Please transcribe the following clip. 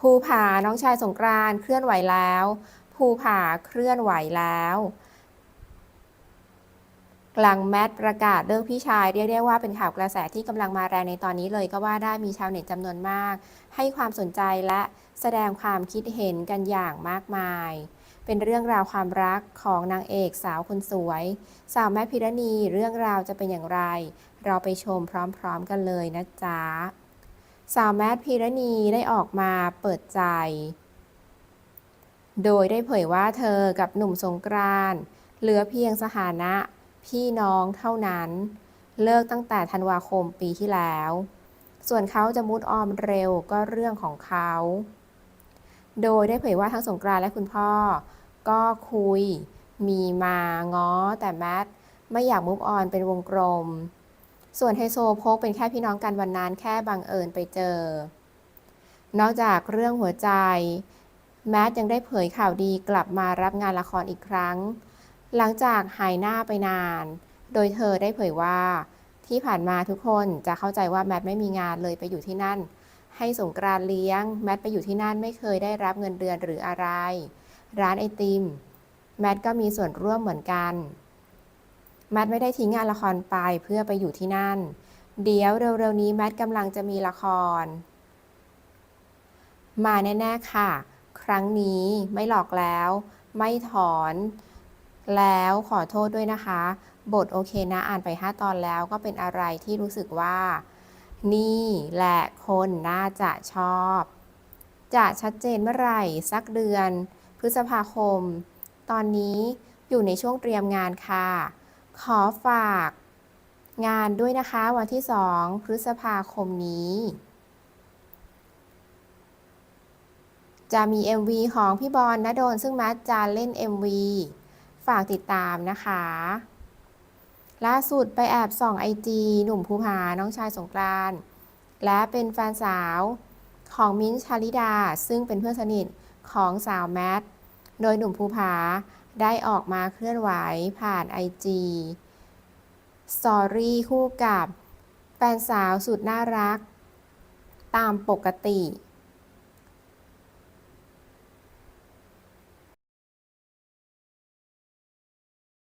ภูผาน้องชายสงกรานเคลื่อนไหวแล้ว ภูผาเคลื่อนไหวแล้ว หลังแมทประกาศเลิกพี่ชายเรียกได้ว่าเป็นข่าวกระแสที่กำลังมาแรงในตอนนี้เลยก็ว่าได้มีชาวเน็ตจำนวนมาก ให้ความสนใจและแสดงความคิดเห็นกันอย่างมากมายเป็นเรื่องราวความรักของนางเอกสาวคนสวย สาวแมทพิรณีเรื่องราวจะเป็นอย่างไร เราไปชมพร้อมๆกันเลยนะจ๊ะ สาวแมทพิรณีได้ออกมาเปิดใจ โดยได้เผยว่าเธอกับหนุ่มสงกรานต์เหลือเพียงสถานะพี่น้องเท่านั้น เลิกตั้งแต่ธันวาคมปีที่แล้ว ส่วนเขาจะมุดออมเร็วก็เรื่องของเขา โดยได้เผยว่าทั้งสงกรานต์และคุณพ่อ ก็คุย มีมาง้อแต่แมทไม่อยากมุกออนเป็นวงกลม ส่วนไฮโซโพกเป็นแค่พี่น้องกันวันนั้นแค่บังเอิญไปเจอ นอกจากเรื่องหัวใจ แมทยังได้เผยข่าวดีกลับมารับงานละครอีกครั้ง หลังจากหายหน้าไปนาน โดยเธอได้เผยว่าที่ผ่านมาทุกคนจะเข้าใจว่าแมทไม่มีงานเลยไปอยู่ที่นั่น ให้สงกรานต์เลี้ยง แมทไปอยู่ที่นั่นไม่เคยได้รับเงินเดือนหรืออะไร ร้านไอติม แมทก็มีส่วนร่วมเหมือนกัน มทไม่ได้ทิ้งงานละครไปเพื่อไปอยู่ที่นั่น เดี๋ยวเร็วๆนี้แมทกำลังจะมีละคร มาแน่ๆค่ะ ครั้งนี้ไม่หลอกแล้ว ไม่ถอน แล้วขอโทษด้วยนะคะ บทโอเคนะอ่านไป 5 ตอนแล้วก็เป็นอะไรที่รู้สึกว่า นี่แหละคนน่าจะชอบ จะชัดเจนเมื่อไหร่สักเดือน พฤษภาคม ตอนนี้อยู่ในช่วงเตรียมงานค่ะ ขอฝากงานด้วยนะคะ วันที่ 2 พฤษภาคมนี้ จะมี MV ของพี่บอลนะโดน ซึ่งแมทจะเล่น MV ฝากติดตามนะคะ ล่าสุดไปแอบส่องไอจีหนุ่มภูผาน้องชายสงกรานและเป็นแฟนสาวของมิ้นชาลิดา ซึ่งเป็นเพื่อนสนิทของสาวแมท โดยหนุ่มภูผา ได้ออกมาเคลื่อนไหวผ่านไอจีสอรี่คู่กับแฟนสาวสุดน่ารัก ตามปกติ